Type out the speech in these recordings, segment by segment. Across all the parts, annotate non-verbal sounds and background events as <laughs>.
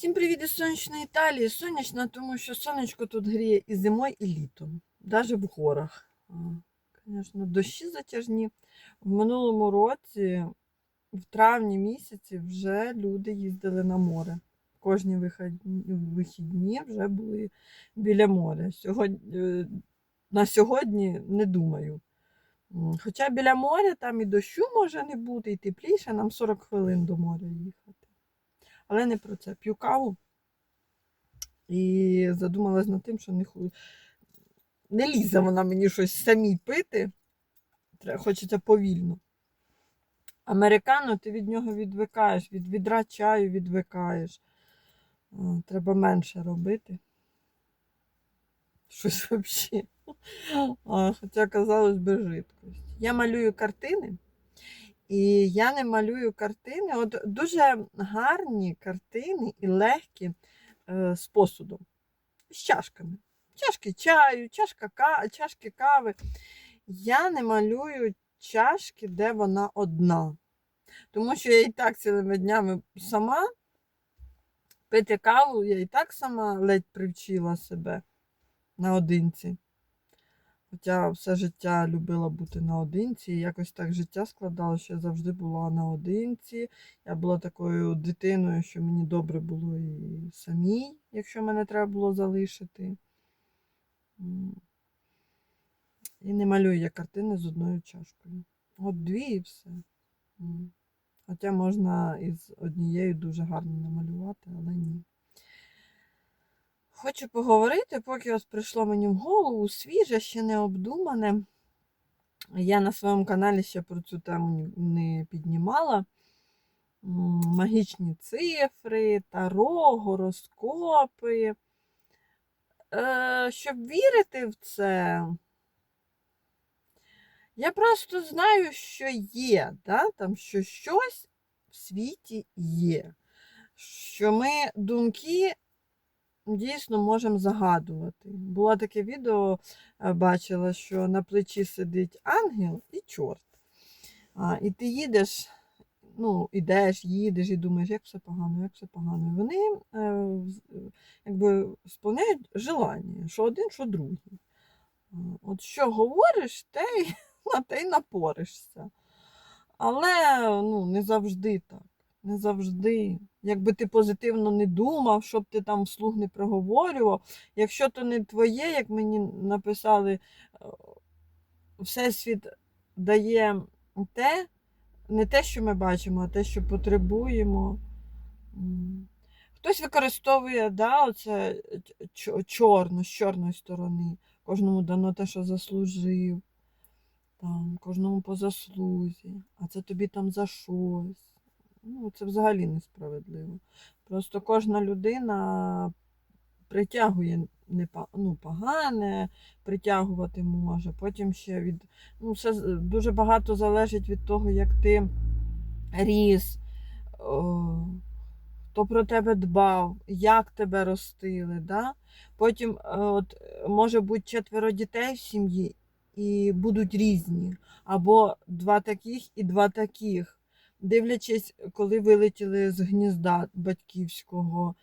Всім привіт із сонячної Італії. Сонячна, тому що сонечко тут гріє і зимою, і літом, навіть в горах. Звісно, дощі затяжні. В минулому році, в травні місяці, вже люди їздили на море. Кожні вихідні, вже були біля моря. Сьогодні, е, на сьогодні не думаю. Хоча біля моря там і дощу може не бути, і тепліше, нам 40 хвилин до моря їхати. Але не про це. П'ю каву і задумалась над тим, що не, ху... не лізе вона мені щось самій пити. Хочеться повільно. Американо ти від нього відвикаєш, від відра чаю відвикаєш. Треба менше робити. Щось взагалі. <laughs> Хоча казалось би жидкость. Я малюю картини. І я не малюю картини. От дуже гарні картини і легкі е, з посудом, з чашками. Чашки чаю, чашка ка... чашки кави. Я не малюю чашки, де вона одна. Тому що я і так цілими днями сама пити каву, я і так сама ледь привчила себе наодинці. Хоча все життя любила бути наодинці, і якось так життя складалося, що я завжди була наодинці. Я була такою дитиною, що мені добре було і самій, якщо мене треба було залишити. І не малюю я картини з одною чашкою. От дві і все. Хоча можна із однією дуже гарно намалювати, але ні. Хочу поговорити, поки ось прийшло мені в голову свіже, ще не обдумане. Я на своєму каналі ще про цю тему не піднімала. Магічні цифри, таро, гороскопи. Е, щоб вірити в це, я просто знаю, що є, да? Там, що щось в світі є. Що ми думки дійсно можемо загадувати. Було таке відео, е, бачила, що на плечі сидить ангел і чорт. А, і ти їдеш, ну, ідеш, їдеш і думаєш, як все погано, як все погано. І вони е, якби сповняють желання, що один, що другий. От що говориш, те й, <laughs> на те й напоришся. Але ну, не завжди так. Не завжди. Якби ти позитивно не думав, щоб ти там вслух не проговорював. Якщо то не твоє, як мені написали, е, Всесвіт дає те, не те, що ми бачимо, а те, що потребуємо. Хтось використовує да, оце чорно, з чорної сторони. Кожному дано те, що заслужив, там, кожному по заслузі, а це тобі там за щось. Ну, це взагалі несправедливо. Просто кожна людина притягує ну, погане, притягувати може. Потім ще від. Ну, все дуже багато залежить від того, як ти ріс, хто про тебе дбав, як тебе ростили. Да? Потім е, от, може бути четверо дітей в сім'ї і будуть різні. Або два таких і два таких. Дивлячись, коли вилетіли з гнізда батьківського.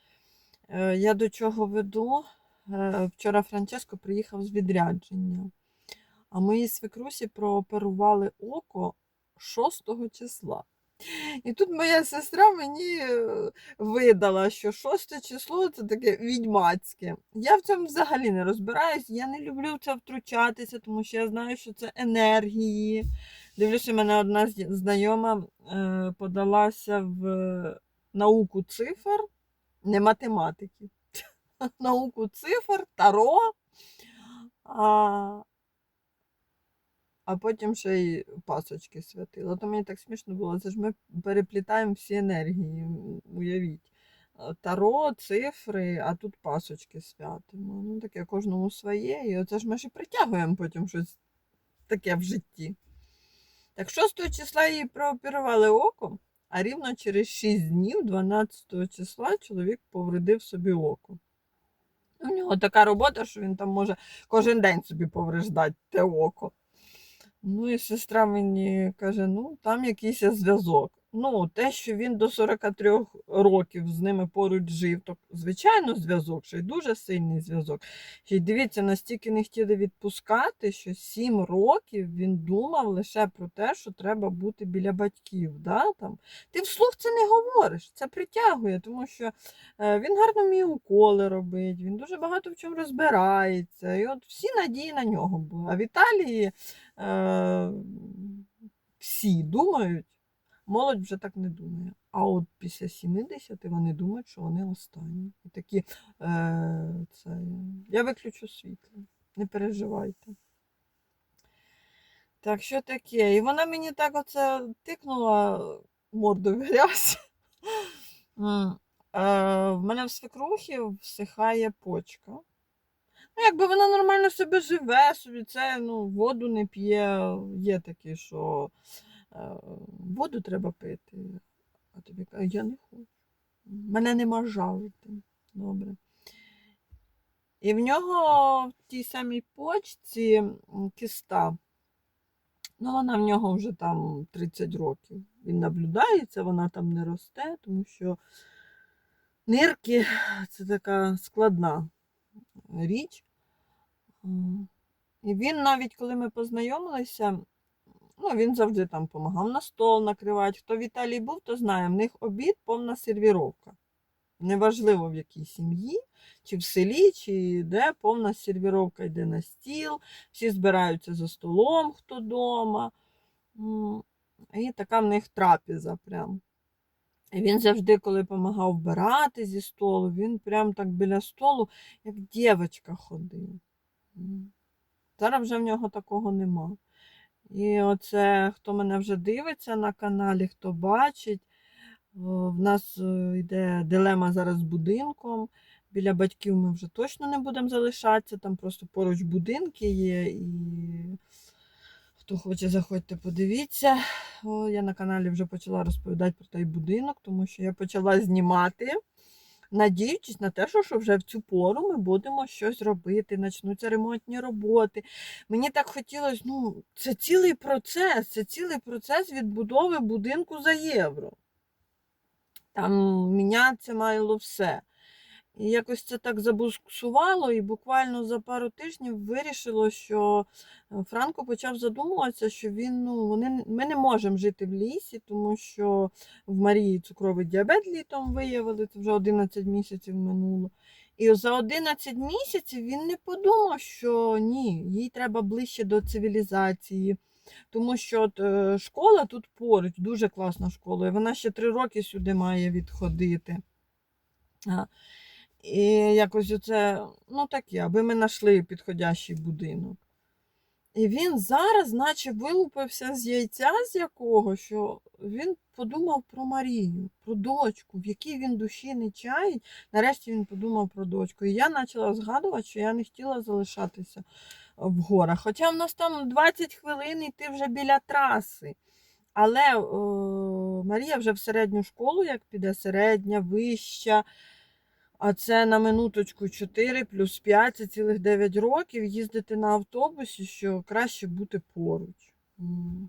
Е, Я до чого веду? Е, Вчора Франческо приїхав з відрядження, а моїй свекрусі прооперували око 6 числа. І тут моя сестра мені е, видала, що 6 число це таке відьмацьке. Я в цьому взагалі не розбираюсь, я не люблю в це втручатися, тому що я знаю, що це енергії. Дивлюся, мене одна знайома е, подалася в науку цифр, не математики. <laughs> Науку цифр, таро. А, а потім ще й пасочки святила. То мені так смішно було. Це ж ми переплітаємо всі енергії, уявіть. Е, Таро, цифри, а тут пасочки святимо. Ну, таке кожному своє. І оце ж ми ж притягуємо потім щось таке в житті. Так 6 числа їй прооперували оком, а рівно через 6 днів, 12 числа, чоловік повредив собі око. У нього така робота, що він там може кожен день собі повреждати те око. Ну і сестра мені каже: ну, там якийсь зв'язок. Ну, те, що він до 43 років з ними поруч жив, то звичайно зв'язок, ще й дуже сильний зв'язок. Й дивіться, настільки не хотіли відпускати, що 7 років він думав лише про те, що треба бути біля батьків. Да? Там. Ти вслух це не говориш, це притягує, тому що е, він гарно вміє уколи робити, він дуже багато в чому розбирається. І от всі надії на нього були. А в Італії е, всі думають, молодь вже так не думає. А от після 70 вони думають, що вони останні. І такі, е, це, я виключу світло, не переживайте. Так, що таке? І вона мені так оце тикнула морду в грязь. Е, В мене в свекрухі всихає почка. Ну, якби вона нормально себе живе, собі це ну, воду не п'є. Є такі, що воду треба пити. А тобі кажуть, я не хочу. Мене нема жажди. Добре. І в нього в тій самій почці киста. Ну, вона в нього вже там 30 років. Він наблюдається, вона там не росте, тому що нирки це така складна річ. І він навіть, коли ми познайомилися, ну, він завжди там допомагав на стол накривати. Хто в Італії був, то знає, в них обід повна сервіровка. Неважливо в якій сім'ї, чи в селі, чи де повна сервіровка йде на стіл, всі збираються за столом, хто вдома. І така в них трапеза прям. І він завжди, коли допомагав вбирати зі столу, він прям так біля столу, як дівчинка ходив. Зараз вже в нього такого нема. І оце, хто мене вже дивиться на каналі, хто бачить, в нас е, йде дилема зараз з будинком. Біля батьків ми вже точно не будемо залишатися, там просто поруч будинки є. І хто хоче, заходьте, подивіться. О, я на каналі вже почала розповідати про той будинок, тому що я почала знімати, надіючись на те, що вже в цю пору ми будемо щось робити, почнуться ремонтні роботи. Мені так хотілося, ну, це цілий процес, це цілий процес відбудови будинку за євро. Там мінятися мало все. І якось це так забуксувало, і буквально за пару тижнів вирішило, що е, Франко почав задумуватися, що він, ну, вони, ми не можемо жити в лісі, тому що в Марії цукровий діабет літом виявили, це вже 11 місяців минуло. І за 11 місяців він не подумав, що ні, їй треба ближче до цивілізації. Тому що от, е, школа тут поруч, дуже класна школа, і вона ще три роки сюди має відходити. І якось оце, ну таке, аби ми знайшли підходящий будинок. І він зараз, наче вилупився з яйця з якого, що він подумав про Марію, про дочку, в якій він душі не чаїть. Нарешті він подумав про дочку. І я почала згадувати, що я не хотіла залишатися в горах. Хоча в нас там 20 хвилин і ти вже біля траси. Але о, Марія вже в середню школу, як піде середня, вища. А це на минуточку 4 плюс 5, це цілих 9 років їздити на автобусі, що краще бути поруч.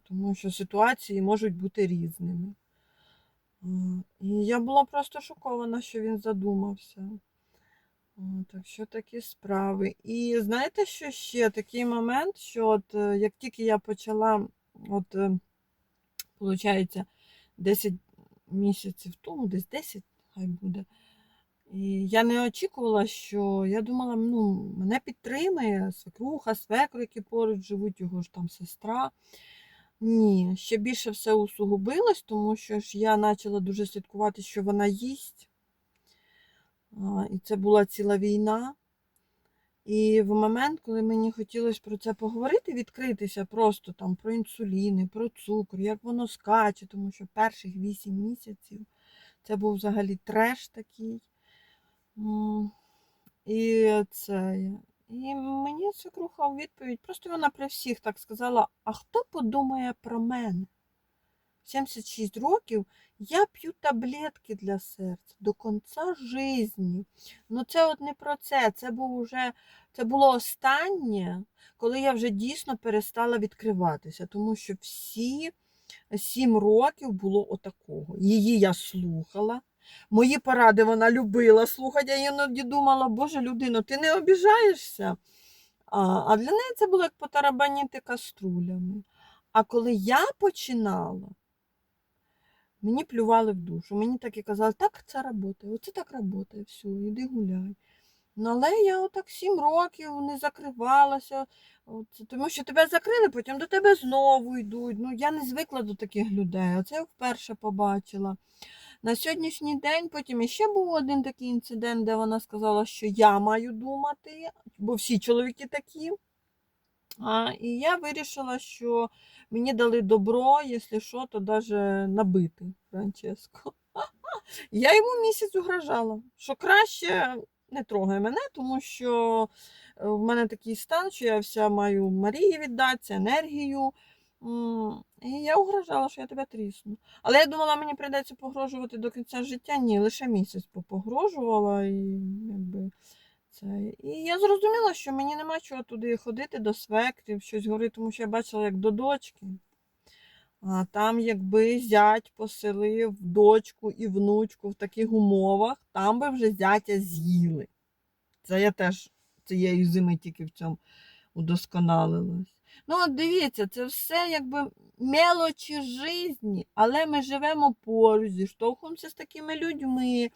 Тому що ситуації можуть бути різними. І я була просто шокована, що він задумався. Так що такі справи. І знаєте, що ще такий момент, що от е, як тільки я почала, от, е, виходить, 10 місяців тому, десь 10, хай буде. І я не очікувала, що я думала, ну, мене підтримає свекруха, свекру, які поруч живуть, його ж там сестра. Ні, ще більше все усугубилось, тому що ж я почала дуже слідкувати, що вона їсть. І це була ціла війна. І в момент, коли мені хотілося про це поговорити, відкритися просто там про інсуліни, про цукор, як воно скаче, тому що перших 8 місяців це був взагалі треш такий. І це. І мені свекруха у відповідь, просто вона при всіх так сказала: а хто подумає про мене? 76 років я п'ю таблетки для серця до кінця житті. Ну це от не про це. Це був уже, це було останнє, коли я вже дійсно перестала відкриватися, тому що всі сім років було отакого. Її я слухала. Мої поради вона любила слухати. Я іноді думала, Боже, людино, ти не обіжаєшся. А, а для неї це було як потарабаніти каструлями. А коли я починала, мені плювали в душу. Мені так і казали, так це працює, оце так працює, все, іди гуляй. Ну, але я отак сім років не закривалася, от, тому що тебе закрили, потім до тебе знову йдуть. Ну, я не звикла до таких людей, а це я вперше побачила. На сьогоднішній день потім іще був один такий інцидент, де вона сказала, що я маю думати, бо всі чоловіки такі. А, і я вирішила, що мені дали добро, якщо що, то навіть набити Франческо. <laughs> Я йому місяць угрожала, що краще не трогай мене, тому що е, в мене такий стан, що я вся маю Марії віддатися, енергію. І я угрожала, що я тебе трісну. Але я думала, мені прийдеться погрожувати до кінця життя. Ні, лише місяць попогрожувала і якби. Це. І я зрозуміла, що мені нема чого туди ходити до свекрів, щось говорити, тому що я бачила, як до дочки. А там, якби зять поселив дочку і внучку в таких умовах, там би вже зятя з'їли. Це я теж цієї зими тільки в цьому удосконалилась. Ну, дивіться, це все якби мелочі житті, але ми живемо поруч, зіштовхуємося з такими людьми.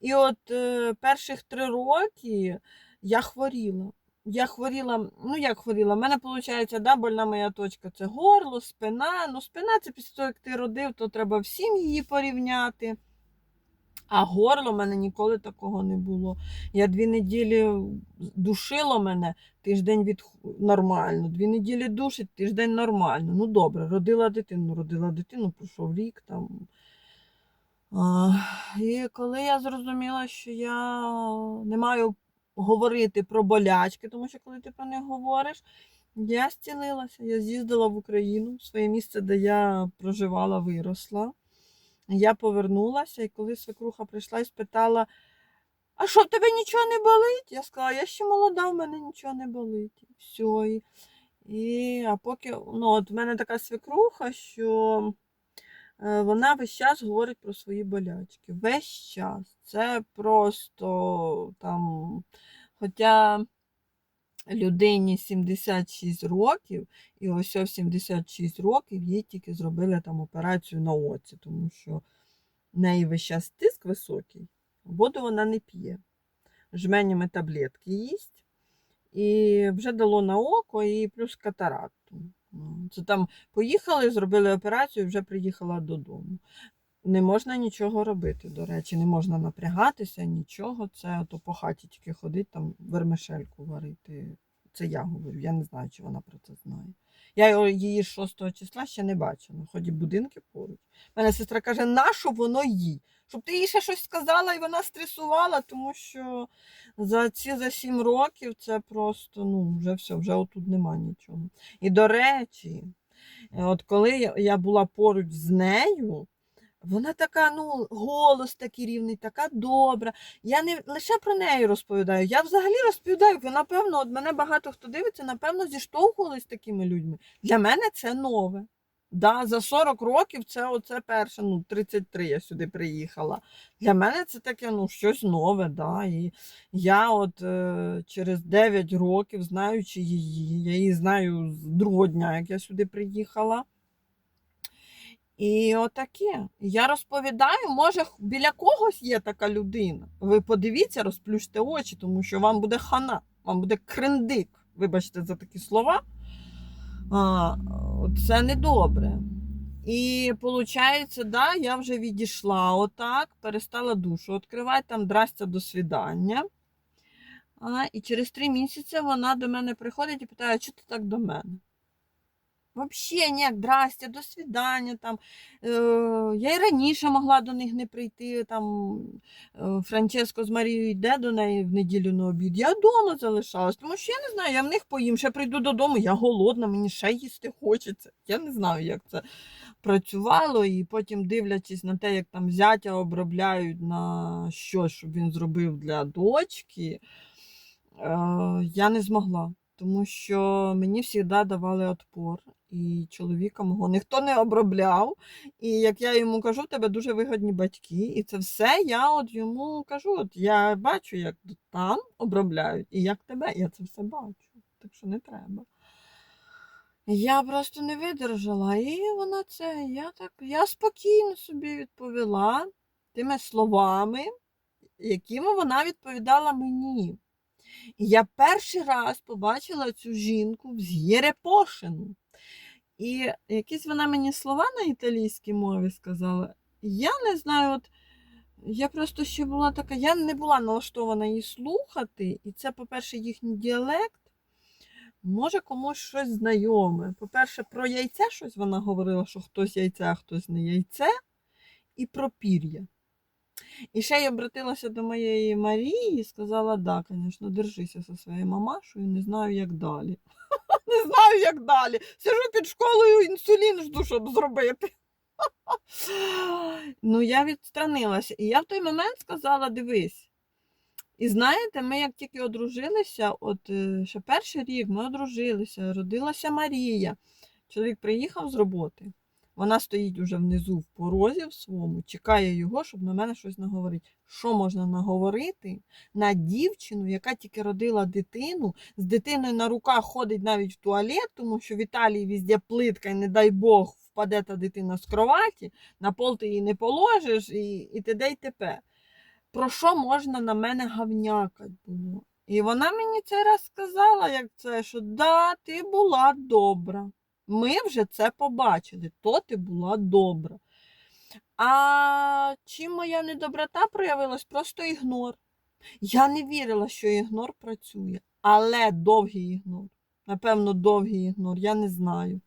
І от е, перших три роки я хворіла. Я хворіла, ну як хворіла, в мене виходить, да, больна моя точка це горло, спина. Ну, спина це після того, як ти родив, то треба всім її порівняти. А горло в мене ніколи такого не було. Я дві неділі душило мене, тиждень від нормально, дві неділі душить, тиждень нормально. Ну добре, родила дитину, родила дитину, пройшов рік там. А, і коли я зрозуміла, що я не маю говорити про болячки, тому що коли ти про них говориш, я зцілилася. Я з'їздила в Україну, в своє місце, де я проживала, виросла. Я повернулася, і коли свекруха прийшла і спитала, а що в тебе нічого не болить? Я сказала, я ще молода, в мене нічого не болить. Все. І, і, а поки, ну, от в мене така свекруха, що е, вона весь час говорить про свої болячки. Весь час. Це просто там, хоча людині 76 років, і ось в 76 років їй тільки зробили там операцію на оці, тому що в неї весь час тиск високий, воду вона не п'є. Жменями таблетки їсть. І вже дало на око і плюс катаракту. Це там поїхали, зробили операцію, вже приїхала додому. Не можна нічого робити, до речі, не можна напрягатися, нічого. Це то по хаті тільки ходить, там вермишельку варити. Це я говорю, я не знаю, чи вона про це знає. Я її 6 числа ще не бачила, хоч і будинки поруч. Мене сестра каже, нащо воно їй? Щоб ти їй ще щось сказала і вона стресувала, тому що за ці за 7 років це просто ну, вже все, вже отут нема нічого. І до речі, е, от коли я була поруч з нею, вона така, ну, голос такий рівний, така добра. Я не лише про неї розповідаю, я взагалі розповідаю, ви, напевно, от мене багато хто дивиться, напевно, зіштовхувались з такими людьми. Для мене це нове. Да, за 40 років це оце перше, ну, 33 я сюди приїхала. Для мене це таке ну, щось нове. Да. І я от е, через 9 років, знаючи її, я її знаю з другого дня, як я сюди приїхала. І отаке. Я розповідаю, може, біля когось є така людина. Ви подивіться, розплющте очі, тому що вам буде хана, вам буде криндик. Вибачте за такі слова. А, це недобре. І виходить, да, я вже відійшла отак, перестала душу відкривати, там здрастя до свідання. А, і через три місяці вона до мене приходить і питає, що ти так до мене? Взагалі ніяк, здрастя, до свідання. Там. Е, я і раніше могла до них не прийти. Там, е, Франческо з Марією йде до неї в неділю на обід. Я вдома залишалась, тому що я не знаю, я в них поїм, ще прийду додому, я голодна, мені ще їсти хочеться. Я не знаю, як це працювало. І потім, дивлячись на те, як там зятя обробляють на щось, щоб він зробив для дочки, е, я не змогла. Тому що мені завжди давали отпор, і чоловіка мого ніхто не обробляв. І як я йому кажу, тебе дуже вигодні батьки, і це все я от йому кажу. От я бачу, як там обробляють, і як тебе, я це все бачу. Так що не треба. Я просто не видержала, і вона це, я так, я спокійно собі відповіла тими словами, якими вона відповідала мені. І я перший раз побачила цю жінку з'єрепошену. І якісь вона мені слова на італійській мові сказала. Я не знаю, от я просто ще була така, я не була налаштована її слухати, і це, по-перше, їхній діалект. Може, комусь щось знайоме. По-перше, про яйце щось вона говорила, що хтось яйце, а хтось не яйце, і про пір'я. І ще й обратилася до моєї Марії і сказала: да, звісно, держися зі своєю мамашою, не знаю, як далі. <laughs> Не знаю, як далі. Сижу під школою, інсулін жду, щоб зробити. <laughs> Ну, я відстранилася. І я в той момент сказала: дивись. І знаєте, ми як тільки одружилися, от е, ще перший рік ми одружилися, родилася Марія. Чоловік приїхав з роботи. Вона стоїть уже внизу в порозі в своєму, чекає його, щоб на мене щось наговорити. Що можна наговорити на дівчину, яка тільки родила дитину, з дитиною на руках ходить навіть в туалет, тому що в Італії везде плитка, і не дай Бог, впаде та дитина з кроваті, на пол ти її не положиш, і, і т.д. і т.п. Про що можна на мене гавнякать було? І вона мені цей раз сказала, як це, що да, ти була добра. Ми вже це побачили, то ти була добра. А чим моя недоброта проявилась? Просто ігнор. Я не вірила, що ігнор працює, але довгий ігнор. Напевно, довгий ігнор, я не знаю.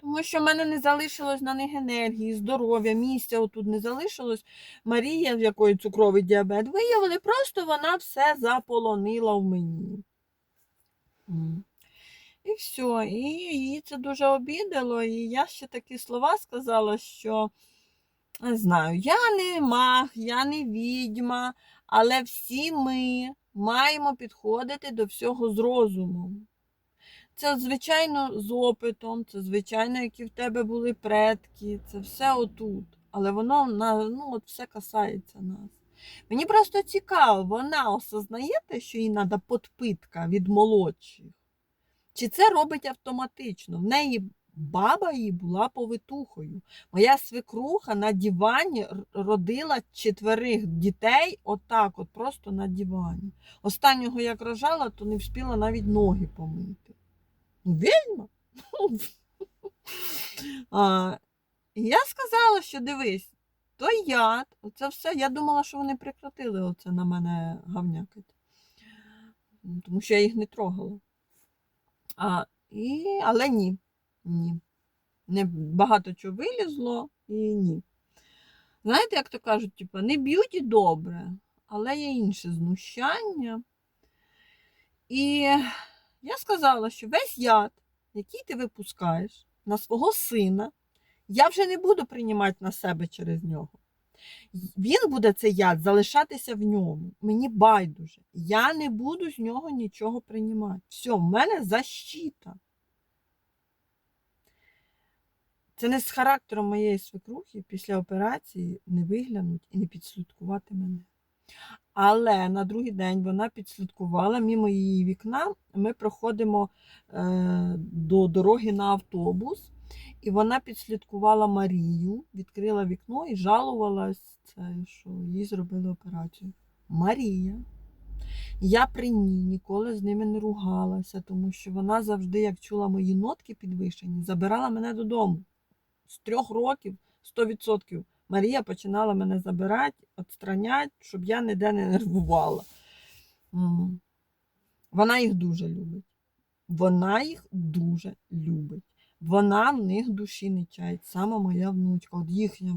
Тому що в мене не залишилось на них енергії, здоров'я, місця отут не залишилось. Марія, в якої цукровий діабет, виявили, просто вона все заполонила в мені. І все. І її це дуже обідало. І я ще такі слова сказала, що не знаю, я не маг, я не відьма, але всі ми маємо підходити до всього з розумом. Це, звичайно, з опитом, це, звичайно, які в тебе були предки, це все отут. Але воно ну, от все касається нас. Мені просто цікаво, вона осознає те, що їй треба подпитка від молодших. Чи це робить автоматично? В неї баба її була повитухою. Моя свекруха на дивані родила четверих дітей, отак, от просто на дивані. Останнього як рожала, то не встигла навіть ноги помити. Ну, Відьма. <laughs> А, і я сказала, що дивись, той яд, оце все. Я думала, що вони прекратили оце на мене гавнякати. Тому що я їх не трогала. А, і, але ні. Ні. Не багато чого вилізло і ні. Знаєте, як то кажуть, типу, не б'ють і добре, але є інше знущання. І я сказала, що весь яд, який ти випускаєш на свого сина, я вже не буду приймати на себе через нього. Він буде цей яд залишатися в ньому. Мені байдуже. Я не буду з нього нічого приймати. Все, в мене защита. Це не з характером моєї свекрухи після операції не виглянуть і не підслідкувати мене. Але на другий день вона підслідкувала мимо її вікна. Ми проходимо е, до дороги на автобус, і вона підслідкувала Марію, відкрила вікно і жалувалась, що їй зробили операцію. Марія. Я при ній ніколи з ними не ругалася, тому що вона завжди, як чула мої нотки підвищені, забирала мене додому. З трьох років 100%. Марія починала мене забирати, відстраняти, щоб я ніде не нервувала. Вона їх дуже любить. Вона їх дуже любить. Вона в них душі не чають. Саме моя внучка. От їхня,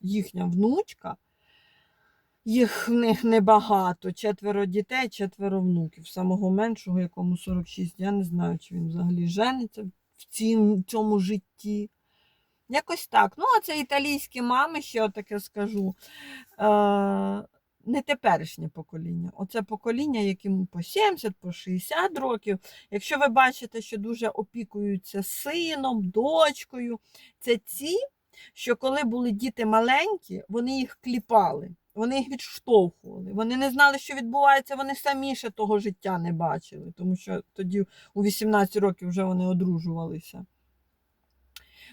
їхня внучка, їх в них небагато. Четверо дітей, четверо внуків. Самого меншого, якому 46. Я не знаю, чи він взагалі жениться в цім- цьому житті. Якось так. Ну, а це італійські мами, ще таке скажу. Е, не теперішнє покоління. Оце покоління, яким по 70, по 60 років. Якщо ви бачите, що дуже опікуються сином, дочкою, це ці, що коли були діти маленькі, вони їх кліпали, вони їх відштовхували. Вони не знали, що відбувається, вони самі ще того життя не бачили, тому що тоді у 18 років вже вони одружувалися.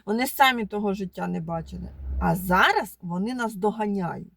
Вони самі того життя не бачили. А зараз вони нас доганяють.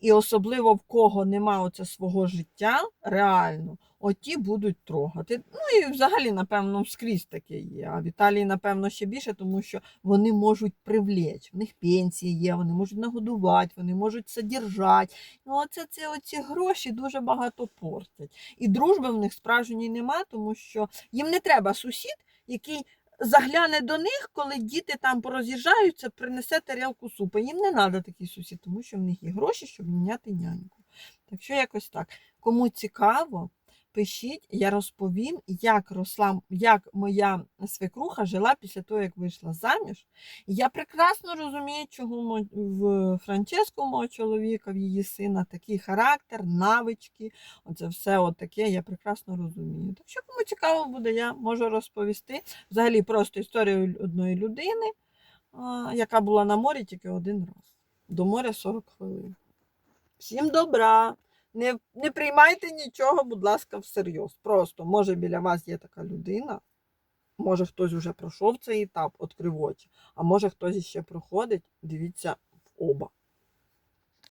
І особливо в кого нема оце свого життя, реально, оті будуть трогати. Ну і взагалі, напевно, скрізь таке є. А в Італії, напевно, ще більше, тому що вони можуть привлечь. В них пенсії є, вони можуть нагодувати, вони можуть содержати. Ну, оце це оці гроші дуже багато портять. І дружби в них справжньої нема, тому що їм не треба сусід, який загляне до них, коли діти там пороз'їжджаються, принесе тарілку супу. Їм не треба такий сусід, тому що в них є гроші, щоб міняти няньку. Так що якось так. Кому цікаво, пишіть, я розповім, як росла, як моя свекруха жила після того, як вийшла заміж. І я прекрасно розумію, чому в Франческу, мого чоловіка, в її сина, такий характер, навички. Оце все таке, я прекрасно розумію. Так що, кому цікаво буде, я можу розповісти. Взагалі просто історію одної людини, яка була на морі тільки один раз. До моря 40 хвилин. Всім добра! Не, не приймайте нічого, будь ласка, всерйоз. Просто, може, біля вас є така людина, може хтось вже пройшов цей етап, відкрив очі, а може хтось ще проходить, дивіться в оба.